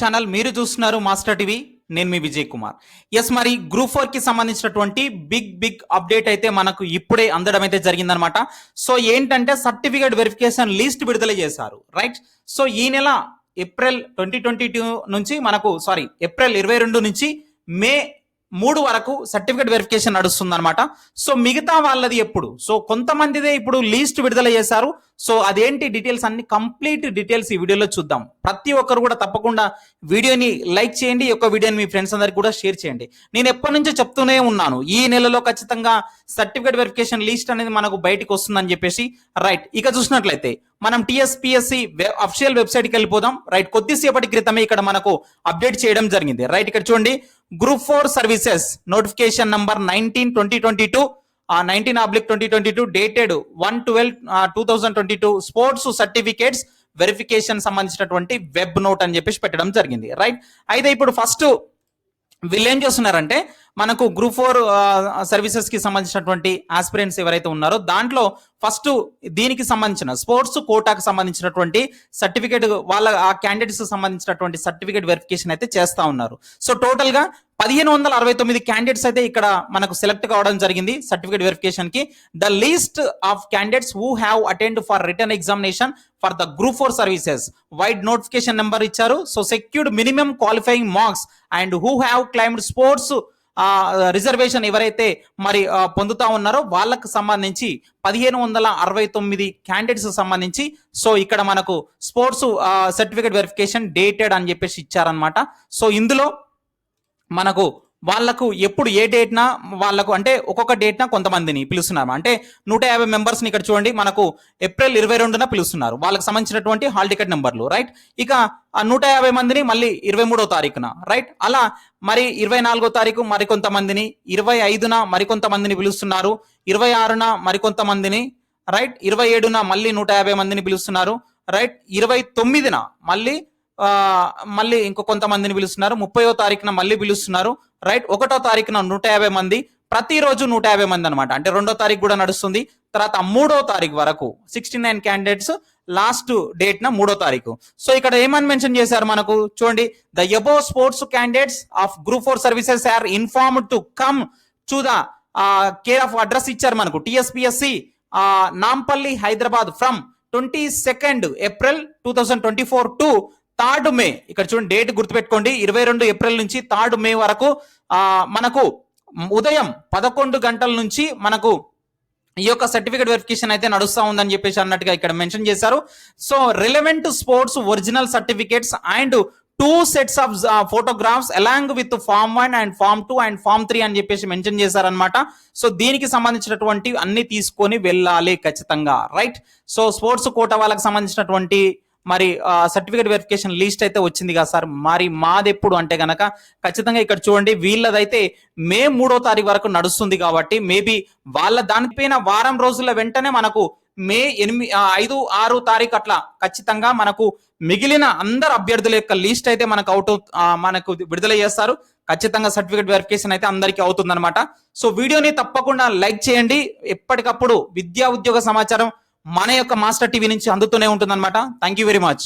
Channel మీరు చూస్తున్నారు master TV. నేను మీ విజయ్ కుమార్. ఎస్ మరి గ్రూప్ ఫోర్కి సంబంధించినటువంటి బిగ్ బిగ్ అప్డేట్ అయితే మనకు ఇప్పుడే అందడం అయితే జరిగిందనమాట. సో ఏంటంటే సర్టిఫికేట్ వెరిఫికేషన్ లిస్ట్ విడుదల చేశారు. రైట్ సో ఈ నెల ఏప్రిల్ ట్వంటీ ట్వంటీ టూ నుంచి మనకు సారీ ఏప్రిల్ ఇరవై రెండు నుంచి మే మూడు వరకు సర్టిఫికేట్ వెరిఫికేషన్ నడుస్తుంది అనమాట సో మిగతా వాళ్ళది ఎప్పుడు? సో కొంతమందిదే ఇప్పుడు లీస్ట్ విడుదల చేశారు. సో అదేంటి డీటెయిల్స్ అన్ని కంప్లీట్ డీటెయిల్స్ ఈ వీడియోలో చూద్దాం. ప్రతి ఒక్కరు కూడా తప్పకుండా వీడియోని లైక్ చేయండి ఈ యొక్క వీడియోని మీ ఫ్రెండ్స్ అందరికి కూడా షేర్ చేయండి. నేను ఎప్పటి నుంచో చెప్తూనే ఉన్నాను ఈ నెలలో ఖచ్చితంగా సర్టిఫికేట్ వెరిఫికేషన్ లిస్ట్ అనేది మనకు బయటకు వస్తుందని చెప్పేసి. రైట్ ఇక చూసినట్లయితే మనం టిఎస్పిఎస్సి అఫిషియల్ వెబ్సైట్కి వెళ్ళిపోదాం. రైట్ కొద్దిసేపటి క్రితమే ఇక్కడ మనకు అప్డేట్ చేయడం జరిగింది. రైట్ ఇక్కడ చూడండి group four services notification number nineteen twenty twenty two nineteen oblique twenty twenty two dated one twelve two thousand twenty two sports certificates verification సంబంధించినటువంటి వెబ్ నోట్ అని చెప్పేసి పెట్టడం జరిగింది. రైట్ అయితే ఇప్పుడు ఫస్ట్ వీళ్ళు ఏం చేస్తున్నారంటే మనకు గ్రూప్ ఫోర్ సర్వీసెస్కి సంబంధించినటువంటి ఆస్పిరెంట్స్ ఎవరైతే ఉన్నారో దాంట్లో ఫస్ట్ దీనికి సంబంధించిన స్పోర్ట్స్ కోటాకు సంబంధించినటువంటి సర్టిఫికేట్ వాళ్ళ ఆ క్యాండిడేట్స్ సంబంధించినటువంటి సర్టిఫికేట్ వెరిఫికేషన్ అయితే చేస్తా ఉన్నారు. సో టోటల్గా పదిహేను వందల అరవై తొమ్మిది క్యాండిడేట్స్ అయితే ఇక్కడ మనకు సెలెక్ట్ కావడం జరిగింది సర్టిఫికేట్ వెరిఫికేషన్కి. The list of candidates who have attend for written examination for the group four services vide notification number ఇచ్చారు. So secured minimum qualifying marks and who have claimed sports reservation ఎవరైతే మరి పొందుతా ఉన్నారో వాళ్ళకు సంబంధించి పదిహేను వందల అరవై తొమ్మిది క్యాండిడేట్స్ సంబంధించి. సో ఇక్కడ మనకు స్పోర్ట్స్ సర్టిఫికేట్ వెరిఫికేషన్ డేటెడ్ అని చెప్పేసి ఇచ్చారనమాట సో ఇందులో మనకు వాళ్ళకు ఎప్పుడు ఏ డేట్న వాళ్ళకు అంటే ఒక్కొక్క డేట్న కొంతమందిని పిలుస్తున్నారు. అంటే నూట యాభై మెంబర్స్ని ఇక్కడ చూడండి మనకు ఏప్రిల్ ఇరవై రెండున పిలుస్తున్నారు. వాళ్ళకి సంబంధించినటువంటి హాల్ టికెట్ నెంబర్లు రైట్? ఇక ఆ నూట యాభై మందిని మళ్ళీ ఇరవై మూడో తారీఖున రైట్? అలా మరి ఇరవై నాలుగో తారీఖు మరికొంతమందిని ఇరవై ఐదున మరికొంతమందిని పిలుస్తున్నారు ఇరవై ఆరున మరికొంతమందిని రైట్? ఇరవై ఏడున మళ్ళీ నూట యాభై మందిని పిలుస్తున్నారు రైట్? ఇరవై తొమ్మిదిన మళ్ళీ మళ్ళీ ఇంకో కొంతమందిని పిలుస్తున్నారు. ముప్పయో తారీఖున మళ్ళీ పిలుస్తున్నారు. రైట్ ఒకటో తారీఖున నూట యాభై మంది ప్రతిరోజు నూట యాభై మంది అనమాట అంటే రెండో తారీఖు కూడా నడుస్తుంది. తర్వాత మూడో తారీఖు వరకు sixty nine candidates last date నా మూడో తారీఖు. సో ఇక్కడ ఏమని మెన్షన్ చేశారు మనకు? చూడండి the above sports candidates of group four services are inform to come to the care of address ఇచ్చారు మనకు. TSPSC Nampally Hyderabad from twenty second April two thousand twenty four to third May. ఇక్కడ చూడండి date గుర్తుపెట్టుకోండి. ఇరవై రెండు April నుంచి third May వరకు మనకు ఉదయం పదకొండు గంటల నుంచి మనకు ఈ యొక్క సర్టిఫికేట్ వెరిఫికేషన్ అయితే నడుస్తా ఉందని చెప్పేసి అన్నట్టుగా ఇక్కడ మెన్షన్ చేశారు. So relevant sports original certificates and two sets of photographs along with form one and form two and form three అని చెప్పేసి మెన్షన్ చేశారనమాట సో దీనికి సంబంధించినటువంటి అన్ని తీసుకొని వెళ్ళాలి ఖచ్చితంగా. రైట్ సో స్పోర్ట్స్ కోట వాళ్ళకి సంబంధించినటువంటి మరి సర్టిఫికేట్ వెరిఫికేషన్ లిస్ట్ అయితే వచ్చింది కదా సార్. మరి మాది ఎప్పుడు అంటే గనక ఖచ్చితంగా ఇక్కడ చూడండి వీళ్ళదైతే మే మూడో తారీఖు వరకు నడుస్తుంది కాబట్టి మేబీ వాళ్ళ దానిపైన వారం రోజుల వెంటనే మనకు మే ఎనిమిది ఐదు ఆరు తారీఖు అట్లా ఖచ్చితంగా మనకు మిగిలిన అందరు అభ్యర్థుల యొక్క లిస్ట్ అయితే మనకు అవుట్ మనకు విడుదల చేస్తారు. ఖచ్చితంగా సర్టిఫికేట్ వెరిఫికేషన్ అయితే అందరికీ అవుతుందన్నమాట. సో వీడియోని తప్పకుండా లైక్ చేయండి. ఎప్పటికప్పుడు విద్యా ఉద్యోగ సమాచారం మన యొక్క మాస్టర్ టీవీ నుంచి అందుతూనే ఉంటుందన్నమాట. Thank you very much